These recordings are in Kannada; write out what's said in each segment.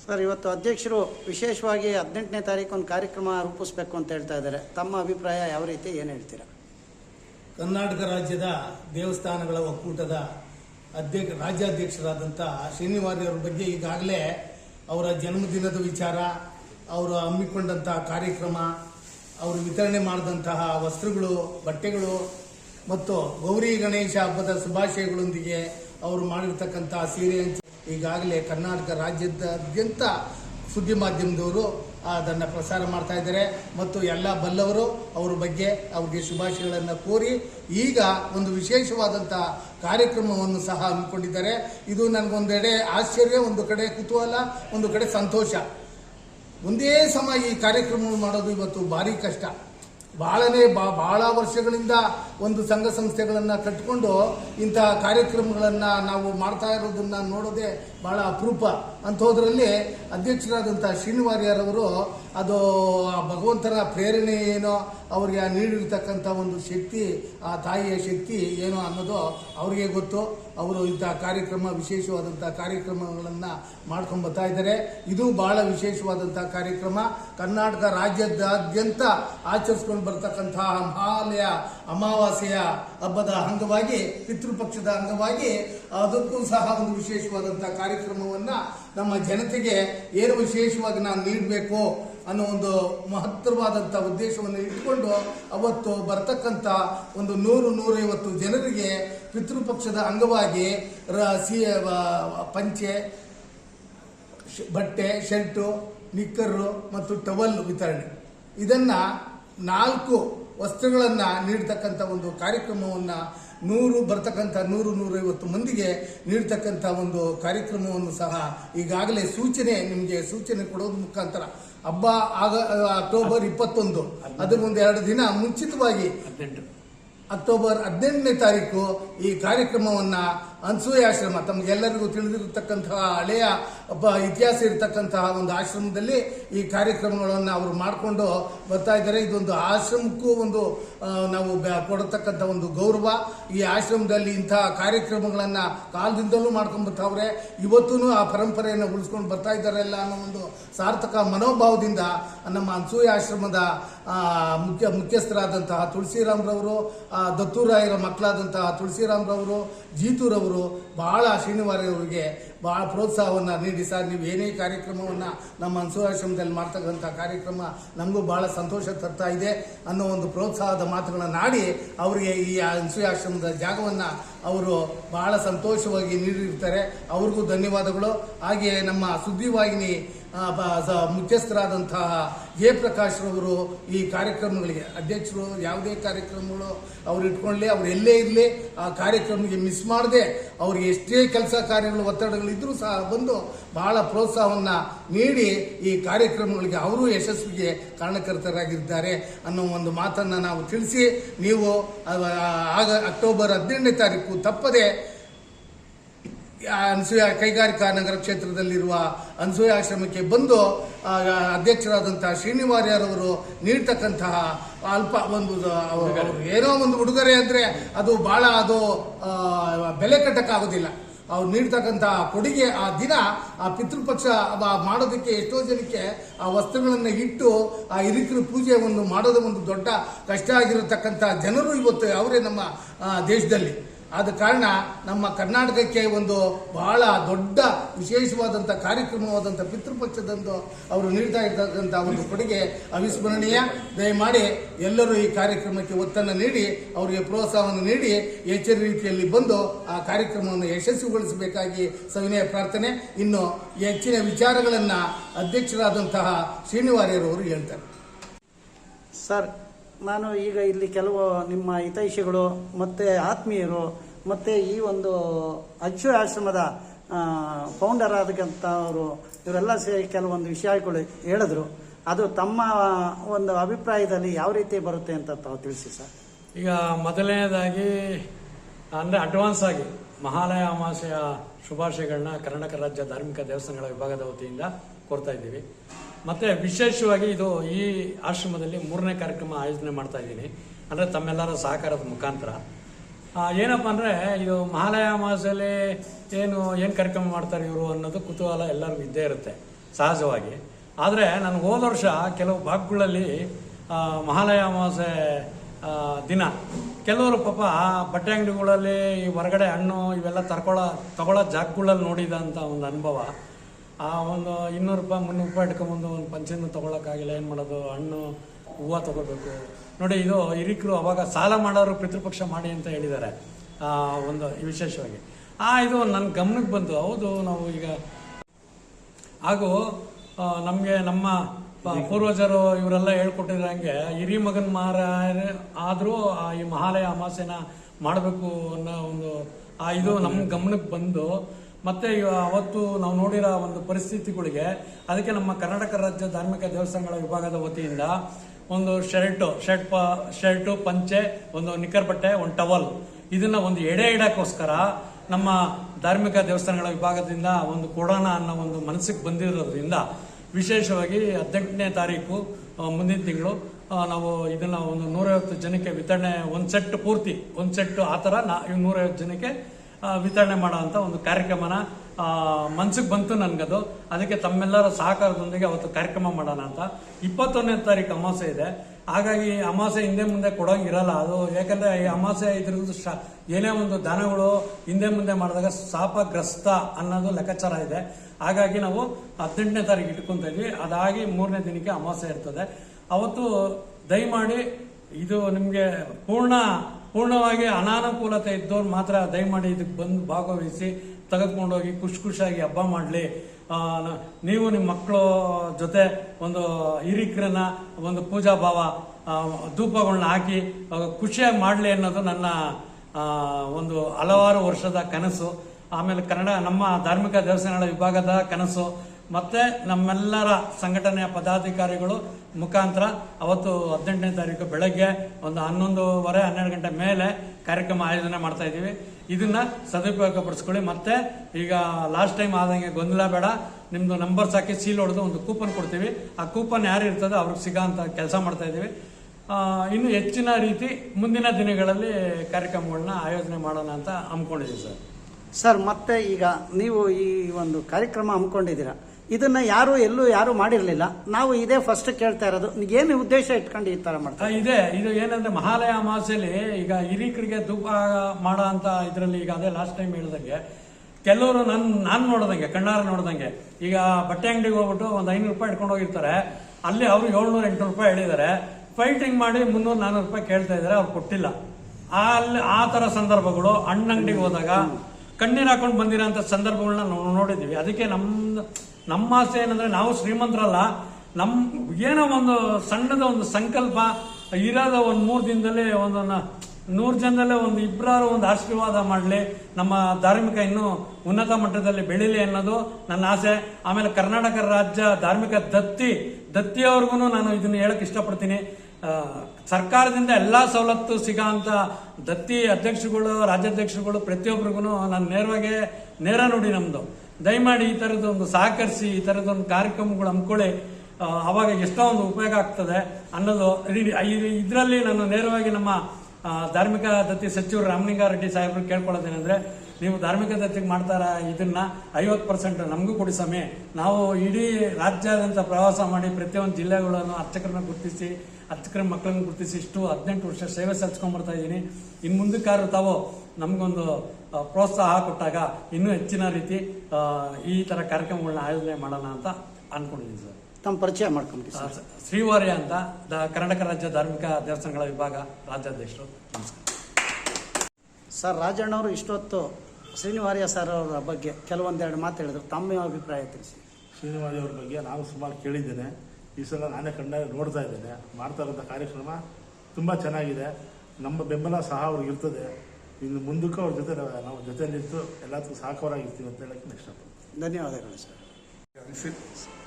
ಸರ್, ಇವತ್ತು ಅಧ್ಯಕ್ಷರು ವಿಶೇಷವಾಗಿ ಹದಿನೆಂಟನೇ ತಾರೀಕು ಒಂದು ಕಾರ್ಯಕ್ರಮ ರೂಪಿಸಬೇಕು ಅಂತ ಹೇಳ್ತಾ ಇದ್ದಾರೆ. ತಮ್ಮ ಅಭಿಪ್ರಾಯ ಯಾವ ರೀತಿ, ಏನು ಹೇಳ್ತೀರಾ? ಕರ್ನಾಟಕ ರಾಜ್ಯದ ದೇವಸ್ಥಾನಗಳ ಒಕ್ಕೂಟದ ಅಧ್ಯಕ್ಷ ರಾಜ್ಯಾಧ್ಯಕ್ಷರಾದಂಥ ಶ್ರೀನಿವಾರಿಯವರ ಬಗ್ಗೆ ಈಗಾಗಲೇ ಅವರ ಜನ್ಮದಿನದ ವಿಚಾರ, ಅವರು ಹಮ್ಮಿಕೊಂಡಂತಹ ಕಾರ್ಯಕ್ರಮ, ಅವರು ವಿತರಣೆ ಮಾಡಿದಂತಹ ವಸ್ತ್ರಗಳು, ಬಟ್ಟೆಗಳು ಮತ್ತು ಗೌರಿ ಗಣೇಶ ಹಬ್ಬದ ಶುಭಾಶಯಗಳೊಂದಿಗೆ ಅವರು ಮಾಡಿರ್ತಕ್ಕಂಥ ಸೀರೆ ಈಗಾಗಲೇ ಕರ್ನಾಟಕ ರಾಜ್ಯದಾದ್ಯಂತ ಸುದ್ದಿ ಮಾಧ್ಯಮದವರು ಅದನ್ನು ಪ್ರಸಾರ ಮಾಡ್ತಾ ಇದ್ದಾರೆ. ಮತ್ತು ಎಲ್ಲ ಬಲ್ಲವರು ಅವ್ರ ಬಗ್ಗೆ ಅವ್ರಿಗೆ ಶುಭಾಶಯಗಳನ್ನು ಕೋರಿ ಈಗ ಒಂದು ವಿಶೇಷವಾದಂಥ ಕಾರ್ಯಕ್ರಮವನ್ನು ಸಹ ಹಮ್ಮಿಕೊಂಡಿದ್ದಾರೆ. ಇದು ನನಗೊಂದೆಡೆ ಆಶ್ಚರ್ಯ, ಒಂದು ಕಡೆ ಕುತೂಹಲ, ಒಂದು ಕಡೆ ಸಂತೋಷ. ಒಂದೇ ಸಮ ಈ ಕಾರ್ಯಕ್ರಮವನ್ನು ಮಾಡೋದು ಇವತ್ತು ಭಾರಿ ಕಷ್ಟ. ಬಹಳನೇ ಬಹಳ ವರ್ಷಗಳಿಂದ ಒಂದು ಸಂಘ ಸಂಸ್ಥೆಗಳನ್ನು ಕಟ್ಕೊಂಡು ಇಂತಹ ಕಾರ್ಯಕ್ರಮಗಳನ್ನು ನಾವು ಮಾಡ್ತಾ ಇರೋದನ್ನ ನೋಡೋದೇ ಬಹಳ ಅಪರೂಪ. ಅಂಥದ್ರಲ್ಲಿ ಅಧ್ಯಕ್ಷರಾದಂಥ ಶ್ರೀನಿವಾರ್ಯರವರು ಅದು ಆ ಭಗವಂತನ ಪ್ರೇರಣೆ ಏನೋ ಅವರಿಗೆ ನೀಡಿರ್ತಕ್ಕಂಥ ಒಂದು ಶಕ್ತಿ, ಆ ತಾಯಿಯ ಶಕ್ತಿ ಏನೋ ಅನ್ನೋದು ಅವರಿಗೆ ಗೊತ್ತು. ಅವರು ಇಂಥ ಕಾರ್ಯಕ್ರಮ ವಿಶೇಷವಾದಂಥ ಕಾರ್ಯಕ್ರಮಗಳನ್ನು ಮಾಡ್ಕೊಂಡು ಬರ್ತಾ ಇದ್ದಾರೆ. ಇದು ಬಹಳ ವಿಶೇಷವಾದಂಥ ಕಾರ್ಯಕ್ರಮ. ಕರ್ನಾಟಕ ರಾಜ್ಯದಾದ್ಯಂತ ಆಚರಿಸ್ಕೊಂಡು ಬರ್ತಕ್ಕಂತಹ ಮಹಾಲಯ, ಅಮಾವಾಸ್ಯೆಯ ಹಬ್ಬದ ಅಂಗವಾಗಿ, ಪಿತೃಪಕ್ಷದ ಅಂಗವಾಗಿ ಅದಕ್ಕೂ ಸಹ ಒಂದು ವಿಶೇಷವಾದಂಥ ಕಾರ್ಯಕ್ರಮವನ್ನು ನಮ್ಮ ಜನತೆಗೆ ಏನು ವಿಶೇಷವಾಗಿ ನಾವು ನೀಡಬೇಕು? ಅನ್ನೋ ಒಂದು ಮಹತ್ತರವಾದಂಥ ಉದ್ದೇಶವನ್ನು ಇಟ್ಟುಕೊಂಡು ಅವತ್ತು ಬರ್ತಕ್ಕಂಥ ಒಂದು ನೂರು ನೂರೈವತ್ತು ಜನರಿಗೆ ಪಿತೃಪಕ್ಷದ ಅಂಗವಾಗಿ ರ, ಸಿ ಪಂಚೆ ಬಟ್ಟೆ, ಶರ್ಟು, ನಿಕ್ಕರು ಮತ್ತು ಟವಲ್ ವಿತರಣೆ. ಇದನ್ನು ನಾಲ್ಕು ವಸ್ತ್ರಗಳನ್ನು ನೀಡ್ತಕ್ಕಂಥ ಒಂದು ಕಾರ್ಯಕ್ರಮವನ್ನು ನೂರು ಬರ್ತಕ್ಕಂಥ ನೂರು ನೂರೈವತ್ತು ಮಂದಿಗೆ ನೀಡ್ತಕ್ಕಂಥ ಒಂದು ಕಾರ್ಯಕ್ರಮವನ್ನು ಸಹ ಈಗಾಗಲೇ ಸೂಚನೆ, ನಿಮಗೆ ಸೂಚನೆ ಕೊಡೋದು ಮುಖಾಂತರ ಹಬ್ಬ ಆಗ ಅಕ್ಟೋಬರ್ ಇಪ್ಪತ್ತೊಂದು. ಅದ್ರ ಮುಂದೆ ಎರಡು ದಿನ ಮುಂಚಿತವಾಗಿ. ಅಕ್ಟೋಬರ್ ಹದಿನೆಂಟನೇ ತಾರೀಕು ಈ ಕಾರ್ಯಕ್ರಮವನ್ನ ಅನ್ಸೂಯ ಆಶ್ರಮ. ತಮಗೆಲ್ಲರಿಗೂ ತಿಳಿದಿರತಕ್ಕಂತಹ ಹಳೆಯ ಇತಿಹಾಸ ಇರತಕ್ಕಂತಹ ಒಂದು ಆಶ್ರಮದಲ್ಲಿ ಈ ಕಾರ್ಯಕ್ರಮಗಳನ್ನು ಅವರು ಮಾಡಿಕೊಂಡು ಬರ್ತಾ ಇದ್ದಾರೆ. ಇದೊಂದು ಆಶ್ರಮಕ್ಕೂ ಒಂದು ನಾವು ಕೊಡತಕ್ಕಂಥ ಒಂದು ಗೌರವ. ಈ ಆಶ್ರಮದಲ್ಲಿ ಇಂತಹ ಕಾರ್ಯಕ್ರಮಗಳನ್ನು ಕಾಲದಿಂದಲೂ ಮಾಡ್ಕೊಂಡು ಬರ್ತಾವ್ರೆ ಇವತ್ತೂ ಆ ಪರಂಪರೆಯನ್ನು ಉಳಿಸ್ಕೊಂಡು ಬರ್ತಾ ಇದ್ದಾರಲ್ಲ ಅನ್ನೋ ಒಂದು ಸಾರ್ಥಕ ಮನೋಭಾವದಿಂದ ನಮ್ಮ ಅನ್ಸೂಯ ಆಶ್ರಮದ ಮುಖ್ಯ, ಮುಖ್ಯಸ್ಥರಾದಂತಹ ತುಳಸಿರಾಮ್ರವರು ದತ್ತೂರಾಯರ ಮಕ್ಕಳಾದಂತಹ ತುಳಸಿರಾಮ್ರವರು, ಜೀತೂರವರು ಬಹಳ ಶ್ರೀನಿವಾರವರಿಗೆ ಬಹಳ ಪ್ರೋತ್ಸಾಹವನ್ನು ನೀಡಿ ಸರ್, ನೀವು ಏನೇ ಕಾರ್ಯಕ್ರಮವನ್ನು ನಮ್ಮ ಅನ್ಸುವಾಶ್ರಮದಲ್ಲಿ ಮಾಡ್ತಕ್ಕಂಥ ಕಾರ್ಯಕ್ರಮ ನಮಗೂ ಬಹಳ ಸಂತೋಷ ತರ್ತಾ ಇದೆ ಅನ್ನೋ ಒಂದು ಪ್ರೋತ್ಸಾಹದ ಮಾತುಗಳನ್ನು ಆಡಿ ಅವರಿಗೆ ಈ ಅನ್ಸುಯಾಶ್ರಮದ ಜಾಗವನ್ನು ಅವರು ಬಹಳ ಸಂತೋಷವಾಗಿ ನೀಡಿರ್ತಾರೆ. ಅವ್ರಿಗೂ ಧನ್ಯವಾದಗಳು. ಹಾಗೆ ನಮ್ಮ ಸುದ್ದಿವಾಹಿನಿ ಮುಖ್ಯಸ್ಥರಾದಂತಹ ಜಯಪ್ರಕಾಶ್ ರವರು ಈ ಕಾರ್ಯಕ್ರಮಗಳಿಗೆ ಅಧ್ಯಕ್ಷರು, ಯಾವುದೇ ಕಾರ್ಯಕ್ರಮಗಳು ಅವ್ರು ಇಟ್ಕೊಳ್ಳಿ ಅವ್ರು ಎಲ್ಲೇ ಇರಲಿ, ಆ ಕಾರ್ಯಕ್ರಮಕ್ಕೆ ಮಿಸ್ ಮಾಡದೆ ಅವ್ರಿಗೆ ಎಷ್ಟೇ ಕೆಲಸ ಕಾರ್ಯಗಳು ಒತ್ತಡಗಳಿದ್ದರೂ ಸಹ ಬಂದು ಬಹಳ ಪ್ರೋತ್ಸಾಹವನ್ನು ನೀಡಿ ಈ ಕಾರ್ಯಕ್ರಮಗಳಿಗೆ ಅವರು ಯಶಸ್ವಿಗೆ ಕಾರಣಕರ್ತರಾಗಿದ್ದಾರೆ ಅನ್ನೋ ಒಂದು ಮಾತನ್ನು ನಾವು ತಿಳಿಸಿ, ನೀವು ಆಗ ಅಕ್ಟೋಬರ್ ಹದಿನೆಂಟನೇ ತಾರೀಕು ತಪ್ಪದೆ ಅನಸೂಯ ಕೈಗಾರಿಕಾ ನಗರ ಕ್ಷೇತ್ರದಲ್ಲಿರುವ ಅನಸೂಯ ಆಶ್ರಮಕ್ಕೆ ಬಂದು ಅಧ್ಯಕ್ಷರಾದಂತಹ ಶ್ರೀನಿವಾರ್ಯರವರು ನೀಡ್ತಕ್ಕಂತಹ ಅಲ್ಪ ಒಂದು ಏನೋ ಒಂದು ಉಡುಗೊರೆ ಅಂದ್ರೆ ಅದು ಬಹಳ ಅದು ಬೆಲೆ ಕಟ್ಟಕ್ಕಾಗೋದಿಲ್ಲ ಅವ್ರು ನೀಡ್ತಕ್ಕಂಥ ಕೊಡುಗೆ ಆ ದಿನ ಆ ಪಿತೃಪಕ್ಷ ಮಾಡೋದಕ್ಕೆ ಎಷ್ಟೋ ಜನಕ್ಕೆ ಆ ವಸ್ತುಗಳನ್ನು ಇಟ್ಟು ಆ ಹಿರಿಕರು ಪೂಜೆ ಒಂದು ಮಾಡೋದು ಒಂದು ದೊಡ್ಡ ಕಷ್ಟ ಆಗಿರತಕ್ಕಂಥ ಜನರು ಇವತ್ತು ಅವರೇ ನಮ್ಮ ದೇಶದಲ್ಲಿ. ಆದ ಕಾರಣ ನಮ್ಮ ಕರ್ನಾಟಕಕ್ಕೆ ಒಂದು ಬಹಳ ದೊಡ್ಡ ವಿಶೇಷವಾದಂಥ ಕಾರ್ಯಕ್ರಮವಾದಂಥ ಪಿತೃಪಕ್ಷದಂದು ಅವರು ನೀಡ್ತಾ ಇರ್ತಕ್ಕಂಥ ಒಂದು ಕೊಡುಗೆ ಅವಿಸ್ಮರಣೀಯ. ದಯಮಾಡಿ ಎಲ್ಲರೂ ಈ ಕಾರ್ಯಕ್ರಮಕ್ಕೆ ಒತ್ತನ್ನು ನೀಡಿ, ಅವರಿಗೆ ಪ್ರೋತ್ಸಾಹವನ್ನು ನೀಡಿ ಹೆಚ್ಚಿನ ರೀತಿಯಲ್ಲಿ ಬಂದು ಆ ಕಾರ್ಯಕ್ರಮವನ್ನು ಯಶಸ್ವಿಗೊಳಿಸಬೇಕಾಗಿ ಸವಿನಯ ಪ್ರಾರ್ಥನೆ. ಇನ್ನು ಹೆಚ್ಚಿನ ವಿಚಾರಗಳನ್ನು ಅಧ್ಯಕ್ಷರಾದಂತಹ ಶ್ರೀನಿವಾರ್ಯರವರು ಹೇಳ್ತಾರೆ. ಸರ್, ನಾನು ಈಗ ಇಲ್ಲಿ ಕೆಲವು ನಿಮ್ಮ ಹಿತೈಷಿಗಳು ಮತ್ತು ಆತ್ಮೀಯರು ಮತ್ತು ಈ ಒಂದು ಅಚ್ಚು ಆಶ್ರಮದ ಫೌಂಡರ್ ಆದಂಥವರು ಇವರೆಲ್ಲ ಸೇರಿ ಕೆಲವೊಂದು ವಿಷಯಗಳು ಹೇಳಿದ್ರು. ಅದು ತಮ್ಮ ಒಂದು ಅಭಿಪ್ರಾಯದಲ್ಲಿ ಯಾವ ರೀತಿ ಬರುತ್ತೆ ಅಂತ ತಾವು ತಿಳಿಸಿ ಸರ್? ಈಗ ಮೊದಲನೇದಾಗಿ, ಅಂದರೆ ಅಡ್ವಾನ್ಸ್ ಆಗಿ ಮಹಾಲಯ ಅಮಾವಾಸ್ಯೆಯ ಶುಭಾಶಯಗಳನ್ನ ಕರ್ನಾಟಕ ರಾಜ್ಯ ಧಾರ್ಮಿಕ ದೇವಸ್ಥಾನಗಳ ವಿಭಾಗದ ವತಿಯಿಂದ ಕೊಡ್ತಾ ಇದ್ದೀವಿ. ಮತ್ತು ವಿಶೇಷವಾಗಿ ಇದು ಈ ಆಶ್ರಮದಲ್ಲಿ ಮೂರನೇ ಕಾರ್ಯಕ್ರಮ ಆಯೋಜನೆ ಮಾಡ್ತಾ ಇದ್ದೀನಿ. ಅಂದರೆ ತಮ್ಮೆಲ್ಲರ ಸಹಕಾರದ ಮುಖಾಂತರ. ಏನಪ್ಪ ಅಂದರೆ, ಇದು ಮಹಾಲಯ ಮಾಸದಲ್ಲಿ ಏನು ಏನು ಕಾರ್ಯಕ್ರಮ ಮಾಡ್ತಾರೆ ಇವರು ಅನ್ನೋದು ಕುತೂಹಲ ಎಲ್ಲರಿಗೂ ಇದ್ದೇ ಇರುತ್ತೆ, ಸಹಜವಾಗಿ. ಆದರೆ ನಾನು ಹೋದ ವರ್ಷ ಕೆಲವು ಭಾಗಗಳಲ್ಲಿ ಮಹಾಲಯ ಅಮಾವಾಸ್ಯೆ ದಿನ, ಕೆಲವರು ಪಾಪ ಬಟ್ಟೆ ಅಂಗಡಿಗಳಲ್ಲಿ ಈ ಹೊರಗಡೆ ಹಣ್ಣು ಇವೆಲ್ಲ ತರ್ಕೊಳ್ಳೋ ತಗೊಳ್ಳೋ ಜಾಗಗಳಲ್ಲಿ ನೋಡಿದಂಥ ಒಂದು ಅನುಭವ. ಆ ಒಂದು ಇನ್ನೂರು ರೂಪಾಯಿ, ಮುನ್ನೂರು ರೂಪಾಯಿ ಇಟ್ಕೊಂಬಂದು ಒಂದು ಪಂಚನ್ನು ತೊಗೊಳಕ್ಕಾಗಿಲ್ಲ, ಏನು ಮಾಡೋದು, ಹಣ್ಣು ಹೂವು ತಗೋಬೇಕು. ನೋಡಿ ಇದು ಹಿರಿಕರು ಅವಾಗ ಸಾಲ ಮಾಡೋರು ಪಿತೃಪಕ್ಷ ಮಾಡಿ ಅಂತ ಹೇಳಿದ್ದಾರೆ ಆ, ಒಂದು ವಿಶೇಷವಾಗಿ. ಆ ಇದು ನನ್ನ ಗಮನಕ್ಕೆ ಬಂತು. ಹೌದು ನಾವು ಈಗ ಹಾಗೂ ನಮಗೆ ನಮ್ಮ ಪೂರ್ವಜರು ಇವರೆಲ್ಲ ಹೇಳ್ಕೊಟ್ಟಿದ್ರಂಗೆ ಹಿರಿ ಮಗನ ಮಾರ ಆದರೂ ಈ ಮಹಾಲಯ ಅಮಾಸೆನ ಮಾಡಬೇಕು ಅನ್ನೋ ಒಂದು ಆ ಇದು ನಮ್ಮ ಗಮನಕ್ಕೆ ಬಂದು ಮತ್ತೆ ಅವತ್ತು ನಾವು ನೋಡಿರೋ ಒಂದು ಪರಿಸ್ಥಿತಿಗಳಿಗೆ ಅದಕ್ಕೆ ನಮ್ಮ ಕರ್ನಾಟಕ ರಾಜ್ಯ ಧಾರ್ಮಿಕ ದೇವಸ್ಥಾನಗಳ ವಿಭಾಗದ ವತಿಯಿಂದ ಒಂದು ಶರ್ಟು, ಶರ್ಟ್ ಪ, ಶರ್ಟು, ಪಂಚೆ, ಒಂದು ನಿಕ್ಕರ್ ಬಟ್ಟೆ, ಒಂದು ಟವಲ್. ಇದನ್ನ ಒಂದು ಎಡೆ ಇಡಕ್ಕೋಸ್ಕರ ನಮ್ಮ ಧಾರ್ಮಿಕ ದೇವಸ್ಥಾನಗಳ ವಿಭಾಗದಿಂದ ಒಂದು ಕೊಡೋಣ ಅನ್ನೋ ಒಂದು ಮನಸ್ಸಿಗೆ ಬಂದಿರೋದ್ರಿಂದ ವಿಶೇಷವಾಗಿ ಹದಿನೆಂಟನೇ ತಾರೀಕು ಮುಂದಿನ ತಿಂಗಳು ನಾವು ಇದನ್ನ ಒಂದು ನೂರೈವತ್ತು ಜನಕ್ಕೆ ವಿತರಣೆ, ಒಂದು ಸೆಟ್ ಪೂರ್ತಿ, ಒಂದು ಸೆಟ್ ಆ ಥರ ನಾ ನೂರೈವತ್ತು ಜನಕ್ಕೆ ವಿತರಣೆ ಮಾಡುವಂತ ಒಂದು ಕಾರ್ಯಕ್ರಮನ ಮನ್ಸಿಗೆ ಬಂತು ನನಗದು. ಅದಕ್ಕೆ ತಮ್ಮೆಲ್ಲರ ಸಹಕಾರದೊಂದಿಗೆ ಅವತ್ತು ಕಾರ್ಯಕ್ರಮ ಮಾಡೋಣ ಅಂತ. ಇಪ್ಪತ್ತೊಂದನೇ ತಾರೀಕು ಅಮಾಸೆ ಇದೆ. ಹಾಗಾಗಿ ಅಮಾಸೆ ಹಿಂದೆ ಮುಂದೆ ಕೊಡೋಂಗಿರಲ್ಲ ಅದು. ಯಾಕಂದ್ರೆ ಈ ಅಮಾಸೆ ಇದ್ರದ್ದು ಏನೇ ಒಂದು ದಾನಗಳು ಹಿಂದೆ ಮುಂದೆ ಮಾಡಿದಾಗ ಶಾಪಗ್ರಸ್ತ ಅನ್ನೋದು ಲೆಕ್ಕಾಚಾರ ಇದೆ. ಹಾಗಾಗಿ ನಾವು ಹದಿನೆಂಟನೇ ತಾರೀಕು ಇಟ್ಕೊಂತ ಇದ್ವಿ. ಅದಾಗಿ ಮೂರನೇ ದಿನಕ್ಕೆ ಅಮಾಸೆ ಇರ್ತದೆ. ಅವತ್ತು ದಯಮಾಡಿ ಇದು ನಿಮಗೆ ಪೂರ್ಣ ಪೂರ್ಣವಾಗಿ ಅನಾನುಕೂಲತೆ ಇದ್ದವ್ರು ಮಾತ್ರ ದಯಮಾಡಿ ಇದಕ್ಕೆ ಬಂದು ಭಾಗವಹಿಸಿ ತೆಗೆದುಕೊಂಡೋಗಿ ಖುಷಿ ಖುಷಿಯಾಗಿ ಹಬ್ಬ ಮಾಡಲಿ. ನೀವು ನಿಮ್ಮ ಮಕ್ಕಳು ಜೊತೆ ಒಂದು ಹಿರಿಕರನ್ನ, ಒಂದು ಪೂಜಾ ಭಾವ ಧೂಪಗಳನ್ನ ಹಾಕಿ ಖುಷಿಯಾಗಿ ಮಾಡಲಿ ಅನ್ನೋದು ನನ್ನ ಒಂದು ಹಲವಾರು ವರ್ಷದ ಕನಸು. ಆಮೇಲೆ ಕನ್ನಡ ನಮ್ಮ ಧಾರ್ಮಿಕ ದೇವಸ್ಥಾನಗಳ ವಿಭಾಗದ ಕನಸು. ಮತ್ತೆ ನಮ್ಮೆಲ್ಲರ ಸಂಘಟನೆಯ ಪದಾಧಿಕಾರಿಗಳು ಮುಖಾಂತರ ಅವತ್ತು ಹದಿನೆಂಟನೇ ತಾರೀಕು ಬೆಳಗ್ಗೆ ಒಂದು ಹನ್ನೊಂದುವರೆ, ಹನ್ನೆರಡು ಗಂಟೆ ಮೇಲೆ ಕಾರ್ಯಕ್ರಮ ಆಯೋಜನೆ ಮಾಡ್ತಾ ಇದ್ದೀವಿ. ಇದನ್ನ ಸದುಪಯೋಗ ಪಡಿಸ್ಕೊಳ್ಳಿ ಮತ್ತೆ ಈಗ ಲಾಸ್ಟ್ ಟೈಮ್ ಆದಂಗೆ ಗೊಂದಲ ಬೇಡ. ನಿಮ್ದು ನಂಬರ್ಸ್ ಹಾಕಿ ಸೀಲ್ ಹೊಡೆದು ಒಂದು ಕೂಪನ್ ಕೊಡ್ತೀವಿ. ಆ ಕೂಪನ್ ಯಾರು ಇರ್ತದೋ ಅವ್ರಿಗೆ ಸಿಗೋ ಅಂತ ಕೆಲಸ ಮಾಡ್ತಾ ಇದ್ದೀವಿ. ಇನ್ನು ಹೆಚ್ಚಿನ ರೀತಿ ಮುಂದಿನ ದಿನಗಳಲ್ಲಿ ಕಾರ್ಯಕ್ರಮಗಳನ್ನ ಆಯೋಜನೆ ಮಾಡೋಣ ಅಂತ ಹಮ್ಮಿಕೊಂಡಿದ್ದೀವಿ ಸರ್. ಸರ್, ಮತ್ತೆ ಈಗ ನೀವು ಈ ಒಂದು ಕಾರ್ಯಕ್ರಮ ಹಮ್ಮಿಕೊಂಡಿದ್ದೀರಾ ಇದನ್ನ ಯಾರು ಎಲ್ಲೂ ಯಾರು ಮಾಡಿರಲಿಲ್ಲ. ನಾವು ಇದೇ ಫಸ್ಟ್ ಕೇಳ್ತಾ ಇರೋದು. ಏನು ಉದ್ದೇಶ ಇಟ್ಕೊಂಡು ಈ ತರ ಮಾಡ್ತಾ ಇದೆ ಇದು ಏನಂದ್ರೆ ಮಹಾಲಯ ಅಮಾವಾಸ್ಯೆಯಲ್ಲಿ ಈಗ ಹಿರಿಕರಿಗೆ ದುಃಖ ಮಾಡೋ ಅಂತ ಇದರಲ್ಲಿ ಈಗ ಅದೇ ಲಾಸ್ಟ್ ಟೈಮ್ ಹೇಳ್ದಂಗೆ ಕೆಲವರು ನನ್ ನಾನು ನೋಡ್ದಂಗೆ ಕಣ್ಣಾರ ನೋಡ್ದಂಗೆ ಈಗ ಬಟ್ಟೆ ಅಂಗಡಿಗೆ ಹೋಗ್ಬಿಟ್ಟು ಒಂದು ಐನೂರು ರೂಪಾಯಿ ಇಟ್ಕೊಂಡು ಹೋಗಿರ್ತಾರೆ. ಅಲ್ಲಿ ಅವರು ಏಳ್ನೂರ ಎಂಟುನೂರು ರೂಪಾಯಿ ಹೇಳಿದ್ದಾರೆ. ಫೈಟಿಂಗ್ ಮಾಡಿ ಮುನ್ನೂರು ನಾನ್ನೂರು ರೂಪಾಯಿ ಕೇಳ್ತಾ ಇದ್ದಾರೆ ಅವ್ರು ಕೊಟ್ಟಿಲ್ಲ. ಆ ಅಲ್ಲಿ ಆ ತರ ಸಂದರ್ಭಗಳು ಹಣ್ಣಂಗಡಿಗೆ ಹೋದಾಗ ಕಣ್ಣೀರ್ ಹಾಕೊಂಡು ಬಂದಿರೋಂಥ ಸಂದರ್ಭಗಳನ್ನ ನಾವು ನೋಡಿದೀವಿ ಅದಕ್ಕೆ ನಮ್ಮ ನಮ್ಮ ಆಸೆ ಏನಂದ್ರೆ ನಾವು ಶ್ರೀಮಂತರಲ್ಲ, ನಮ್ ಏನೋ ಒಂದು ಸಣ್ಣದ ಒಂದು ಸಂಕಲ್ಪ, ಇರೋದ ಒಂದು ಮೂರು ದಿನದಲ್ಲೇ ಒಂದು ನೂರು ಜನದಲ್ಲೇ ಒಂದು ಇಬ್ಬರಾರು ಒಂದು ಆಶೀರ್ವಾದ ಮಾಡಲಿ, ನಮ್ಮ ಧಾರ್ಮಿಕ ಇನ್ನೂ ಉನ್ನತ ಮಟ್ಟದಲ್ಲಿ ಬೆಳೀಲಿ ಅನ್ನೋದು ನನ್ನ ಆಸೆ. ಆಮೇಲೆ ಕರ್ನಾಟಕ ರಾಜ್ಯ ಧಾರ್ಮಿಕ ದತ್ತಿ ದತ್ತಿಯವ್ರಿಗೂ ನಾನು ಇದನ್ನ ಹೇಳಕ್ ಇಷ್ಟಪಡ್ತೀನಿ. ಸರ್ಕಾರದಿಂದ ಎಲ್ಲಾ ಸವಲತ್ತು ಸಿಗಂತ ದತ್ತಿ ಅಧ್ಯಕ್ಷಗಳು ರಾಜ್ಯಾಧ್ಯಕ್ಷರುಗಳು ಪ್ರತಿಯೊಬ್ಬರಿಗೂ ನಾನು ನೇರವಾಗಿ ನೇರ ನೋಡಿ ನಮ್ದು. ದಯಮಾಡಿ ಈ ತರದ ಒಂದು ಸಹಕರಿಸಿ, ಈ ಥರದೊಂದು ಕಾರ್ಯಕ್ರಮಗಳು ಹಮ್ಕೊಳ್ಳಿ ಅವಾಗ ಎಷ್ಟೋ ಒಂದು ಉಪಯೋಗ ಆಗ್ತದೆ ಅನ್ನೋದು ಇದರಲ್ಲಿ ನಾನು ನೇರವಾಗಿ ನಮ್ಮ ಧಾರ್ಮಿಕ ದತ್ತಿ ಸಚಿವರು ರಾಮಲಿಂಗಾರೆಡ್ಡಿ ಸಾಹೇಬರು ಕೇಳ್ಕೊಳ್ಳೋದೇನೆಂದ್ರೆ ನೀವು ಧಾರ್ಮಿಕ ದತ್ತಿಗೆ ಮಾಡ್ತಾರ ಇದನ್ನ ಐವತ್ತು ಪರ್ಸೆಂಟ್ ನಮಗೂ ಕೊಡಿ ಸಮಯ ನಾವು ಇಡೀ ರಾಜ್ಯಾದ್ಯಂತ ಪ್ರವಾಸ ಮಾಡಿ ಪ್ರತಿಯೊಂದು ಜಿಲ್ಲೆಗಳನ್ನು ಅರ್ಚಕರನ್ನ ಗುರುತಿಸಿ, ಅರ್ಚಕರ ಮಕ್ಕಳನ್ನು ಗುರುತಿಸಿ ಇಷ್ಟು ಹದಿನೆಂಟು ವರ್ಷ ಸೇವೆ ಸಲ್ಸ್ಕೊಂಡ್ ಬರ್ತಾ ಇದ್ದೀನಿ. ಇನ್ನು ಮುಂದಕ್ಕಾದ್ರೂ ತಾವು ನಮಗೊಂದು ಪ್ರೋತ್ಸಾಹ ಕೊಟ್ಟಾಗ ಇನ್ನೂ ಹೆಚ್ಚಿನ ರೀತಿ ಈ ತರ ಕಾರ್ಯಕ್ರಮಗಳನ್ನ ಆಯೋಜನೆ ಮಾಡೋಣ ಅಂತ ಅನ್ಕೊಂಡಿದ್ದೀನಿ ಸರ್. ತಮ್ಮ ಪರಿಚಯ ಮಾಡ್ಕೊಂಬಿಡಿ ಸರ್. ಶ್ರೀವಾರ್ಯ ಅಂತ ದ ಕರ್ನಾಟಕ ರಾಜ್ಯ ಧಾರ್ಮಿಕ ದೇವಸ್ಥಾನಗಳ ವಿಭಾಗ ರಾಜ್ಯಾಧ್ಯಕ್ಷರು. ನಮಸ್ಕಾರ. ಸರ್ ರಾಜಣ್ಣವರು ಇಷ್ಟೊತ್ತು ಶ್ರೀನಿವಾರ್ಯ ಸರ್ ಅವರ ಬಗ್ಗೆ ಕೆಲವೊಂದೆರಡು ಮಾತು ಹೇಳಿದ್ರು. ತಮ್ಮ ಅಭಿಪ್ರಾಯ ತಿಳಿಸಿ. ಶ್ರೀನಿವಾರ್ಯ ಅವ್ರ ಬಗ್ಗೆ ನಾನು ಸುಮಾರು ಕೇಳಿದ್ದೇನೆ. ಈ ಸಲ ನಾನೇ ಕಣ್ಣಾಗಿ ನೋಡ್ತಾ ಇದ್ದೇನೆ. ಮಾಡ್ತಾ ಇರೋಂಥ ಕಾರ್ಯಕ್ರಮ ತುಂಬ ಚೆನ್ನಾಗಿದೆ. ನಮ್ಮ ಬೆಂಬಲ ಸಹ ಅವ್ರಿಗೆ ಇರ್ತದೆ. ಇನ್ನು ಮುಂದಕ್ಕೂ ಅವ್ರ ಜೊತೆ ನಾವು- ಜೊತೆ ನಿಂತು ಎಲ್ಲದಕ್ಕೂ ಸಾಕವರಾಗಿರ್ತೀವಿ ಅಂತ ಹೇಳಕ್ಕೆ ಇಷ್ಟಪಡ್ತೀನಿ. ಧನ್ಯವಾದಗಳು ಸರ್. ಅನಿಸಿ.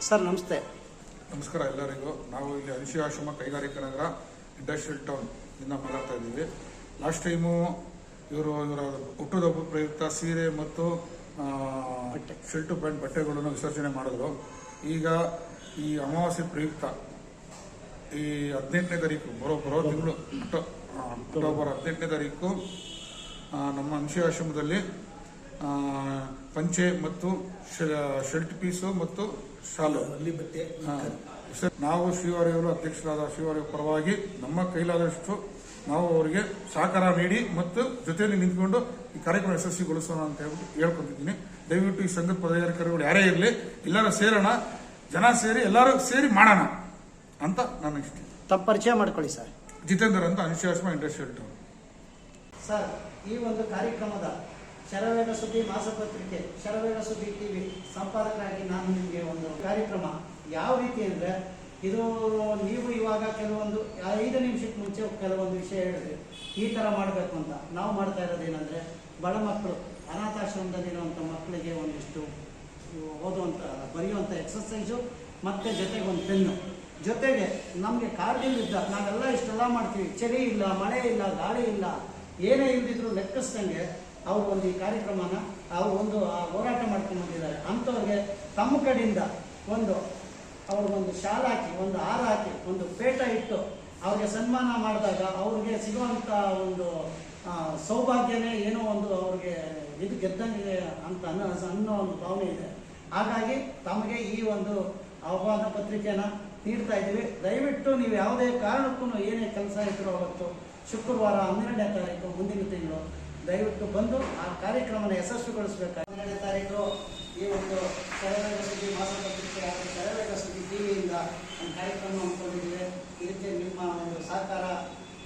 ಸರ್ ನಮಸ್ತೆ. ನಮಸ್ಕಾರ ಎಲ್ಲರಿಗೂ. ನಾವು ಇಲ್ಲಿ ಅನಿಶಿ ಆಶ್ರಮ ಕೈಗಾರಿಕಾ ನಗರ ಇಂಡಸ್ಟ್ರಿಯಲ್ ಟೌನ್ ಇಂದ ಮಾತಾಡ್ತಾ ಇದ್ದೀವಿ. ಲಾಸ್ಟ್ ಟೈಮು ಇವರು ಇವರ ಹುಟ್ಟುಹಬ್ಬ ಪ್ರಯುಕ್ತ ಸೀರೆ ಮತ್ತು. ಶರ್ಟು ಪ್ಯಾಂಟ್ ಬಟ್ಟೆಗಳನ್ನು ವಿಸರ್ಜನೆ ಮಾಡಿದ್ರು. ಈಗ ಈ ಅಮಾವಾಸ್ಯೆ ಪ್ರಯುಕ್ತ ಈ ಹದಿನೆಂಟನೇ ತಾರೀಕು ಬರೋ ಬರೋ ತಿಂಗಳು ಅಕ್ಟೋಬರ್ ಹದಿನೆಂಟನೇ ತಾರೀಕು ನಮ್ಮ ಅಂಶಿ ಆಶ್ರಮದಲ್ಲಿ ಆ, ಪಂಚೆ ಮತ್ತು ಶ- ಶರ್ಟ್ ಪೀಸು ಮತ್ತು ಶಾಲು. ಅಲ್ಲಿ ಬಟ್ಟೆ ಸರ್, ನಾವು ಶ್ರೀವಾರಿಯವರು ಅಧ್ಯಕ್ಷರಾದ ಶ್ರೀವಾರಿಯ ಪರವಾಗಿ ನಮ್ಮ ಕೈಲಾದಷ್ಟು ನಾವು ಅವರಿಗೆ ಸಹಕಾರ ನೀಡಿ ಮತ್ತು ಜೊತೆಯಲ್ಲಿ ನಿಂತ್ಕೊಂಡು ಈ ಕಾರ್ಯಕ್ರಮ ಯಶಸ್ವಿಗೊಳಿಸೋಣ ಅಂತ ಹೇಳ್ಬಿಟ್ಟು ಹೇಳ್ಕೊತಿದ್ದೀನಿ ದಯವಿಟ್ಟು ಈ ಸಂಘದ ಪದಾಧಿಕಾರಿಗಳು ಯಾರೇ ಇರಲಿ ಎಲ್ಲರೂ ಸೇರೋಣ. ಜನ ಸೇರಿ ಎಲ್ಲರೂ ಸೇರಿ ಮಾಡೋಣ ಅಂತ ನನ್ನ ಇಷ್ಟ. ತಮ್ಮ ಪರಿಚಯ ಮಾಡ್ಕೊಳ್ಳಿ ಸರ್. ಜಿತೇಂದರ್ ಅಂತ ಅನುಶಾಸನ ಇಂಡಸ್ಟ್ರಿಯಲ್ ಟೌನ್. ಸರ್ ಈ ಒಂದು ಕಾರ್ಯಕ್ರಮದ ಶರವೇಗ ಸುದ್ದಿ ಮಾಸಪತ್ರಿಕೆ, ಶರವೇಗ ಸುದ್ದಿ ಟಿವಿ ಸಂಪಾದಕರಾಗಿ ನಾನು ನಿಮಗೆ ಒಂದು ಕಾರ್ಯಕ್ರಮ ಯಾವ ರೀತಿ ಅಂದರೆ ಇದು ನೀವು ಇವಾಗ ಕೆಲವೊಂದು ಐದು ನಿಮಿಷಕ್ಕೆ ಮುಂಚೆ ಕೆಲವೊಂದು ವಿಷಯ ಹೇಳಿದ್ರಿ. ಈ ಥರ ಮಾಡಬೇಕು ಅಂತ. ನಾವು ಮಾಡ್ತಾ ಇರೋದೇನೆಂದರೆ ಬಡ ಮಕ್ಕಳು ಅನಾಥಾಶ್ರಮದಲ್ಲಿರುವಂಥ ಮಕ್ಕಳಿಗೆ ಒಂದಿಷ್ಟು ಓದುವಂಥ ಬರೆಯುವಂಥ ಎಕ್ಸಸೈಸು ಮತ್ತು ಜೊತೆಗೆ ಒಂದು ಪೆನ್ನು. ಜೊತೆಗೆ ನಮಗೆ ಕಾರ್ಗಿಲ್ ನಾವೆಲ್ಲ ಇಷ್ಟೆಲ್ಲ ಮಾಡ್ತೀವಿ. ಚಳಿ ಇಲ್ಲ, ಮಳೆ ಇಲ್ಲ, ಗಾಳಿ ಇಲ್ಲ. ಏನೇ ಇಲ್ದಿದ್ರು ಲೆಕ್ಕಿಸ್ದಂಗೆ ಅವರು ಒಂದು ಈ ಕಾರ್ಯಕ್ರಮನ, ಅವರು ಒಂದು ಆ ಹೋರಾಟ ಮಾಡ್ಕೊಂಡು ಬಂದಿದ್ದಾರೆ. ಅಂಥವ್ರಿಗೆ ತಮ್ಮ ಕಡೆಯಿಂದ ಒಂದು ಅವ್ರಿಗೊಂದು ಶಾಲ್ ಹಾಕಿ, ಒಂದು ಹಾರ ಹಾಕಿ, ಒಂದು ಪೇಟ ಇಟ್ಟು ಅವ್ರಿಗೆ ಸನ್ಮಾನ ಮಾಡಿದಾಗ ಅವ್ರಿಗೆ ಸಿಗುವಂಥ ಒಂದು ಸೌಭಾಗ್ಯನೇ ಏನೋ ಒಂದು ಅವ್ರಿಗೆ ಇದು ಗೆದ್ದಂಗೆ ಅಂತ ಅನ್ನೋ ಅನ್ನೋ ಒಂದು ಭಾವನೆ ಇದೆ. ಹಾಗಾಗಿ ತಮಗೆ ಈ ಒಂದು ಆಹ್ವಾನ ಪತ್ರಿಕೆನ ನೀಡ್ತಾ ಇದ್ದೀವಿ. ದಯವಿಟ್ಟು ನೀವು ಯಾವುದೇ ಕಾರಣಕ್ಕೂ ಏನೇ ಕೆಲಸ ಇದ್ರೂ ಅವತ್ತು ಶುಕ್ರವಾರ ಹನ್ನೆರಡನೇ ತಾರೀಕು, ಮುಂದಿನ ತಿಂಗಳು ದಯವಿಟ್ಟು ಬಂದು ಆ ಕಾರ್ಯಕ್ರಮನ ಯಶಸ್ವಿಗೊಳಿಸಬೇಕು. ಹನ್ನೆರಡನೇ ತಾರೀಕು ಈ ಒಂದು ಶರವೇಗ ಸುದ್ದಿ ಮಾಸಪತ್ರಿಕೆ ಹಾಗೂ ಶರವೇಗ ಸುದ್ದಿ ಟಿವಿಯಿಂದ ಒಂದು ಕಾರ್ಯಕ್ರಮ ಹಮ್ಮಿಕೊಂಡಿದ್ದೇವೆ. ಇದಕ್ಕೆ ನಿಮ್ಮ ಒಂದು ಸಹಕಾರ,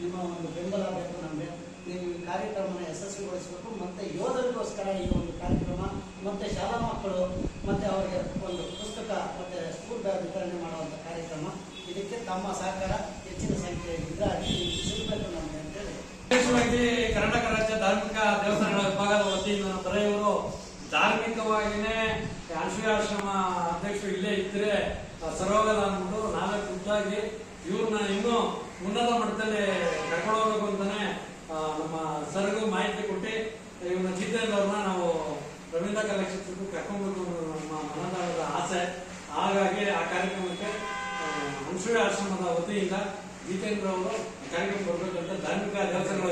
ನಿಮ್ಮ ಒಂದು ಬೆಂಬಲ ಬೇಕು ನಮಗೆ. ನೀವು ಈ ಕಾರ್ಯಕ್ರಮನ ಯಶಸ್ವಿಗೊಳಿಸಬೇಕು. ಮತ್ತು ಯೋಧರಿಗೋಸ್ಕರ ಈ ಒಂದು ಕಾರ್ಯಕ್ರಮ, ಮತ್ತು ಶಾಲಾ ಮಕ್ಕಳು, ಮತ್ತು ಅವರಿಗೆ ಒಂದು ಪುಸ್ತಕ ಮತ್ತು ಸ್ಕೂಲ್ ಬ್ಯಾಗ್ ವಿತರಣೆ ಮಾಡುವಂಥ ಕಾರ್ಯಕ್ರಮ ಇದಕ್ಕೆ ತಮ್ಮ ಸಹಕಾರ ಹೆಚ್ಚಿನ ಅಂತೇಳಿ. ವಿಶೇಷವಾಗಿ ಕರ್ನಾಟಕ ರಾಜ್ಯ ಧಾರ್ಮಿಕ ದೇವಸ್ಥಾನಗಳ ವಿಭಾಗದ ವತಿಯಿಂದ ಧಾರ್ಮಿಕವಾಗಿನೇ ಅಶ್ವೇ ಆಶ್ರಮ ಅಧ್ಯಕ್ಷರು ಇಲ್ಲೇ ಇದ್ರೆ ಸರೋಗದ ಅಂದ್ಬಿಟ್ಟು ನಾಲ್ಕು ಖುದ್ದಾಗಿ ಇವ್ರನ್ನ ಇನ್ನೂ ಉನ್ನತ ಮಟ್ಟದಲ್ಲಿ ಕರ್ಕೊಂಡು ಹೋಗಬೇಕು ಅಂತಾನೆ ಆ, ನಮ್ಮ ಸರ್ಗೂ ಮಾಹಿತಿ ಕೊಟ್ಟು ಇವ್ರನ್ನ ಜಿತೇಂದ್ರ ಅವ್ರನ್ನ ನಾವು ರವೀಂದ್ರ ಕಲೆಕ್ಷನ್ಸ್ಗೂ ಕರ್ಕೊಂಡ್ಬೇಕು ಅನ್ನೋದು ನಮ್ಮ ಮನದಾಳದ ಆಸೆ ಹಾಗಾಗಿ ಆ ಕಾರ್ಯಕ್ರಮಕ್ಕೆ ಆ, ಅನ್ಸೂಯ ಆಶ್ರಮದ ವತಿಯಿಂದ ಜಿತೇಂದ್ರ ಅವರು ಕಾರ್ಯಕ್ರಮ ಧಾರ್ಮಿಕ ದೇವಸ್ಥಾನಗಳ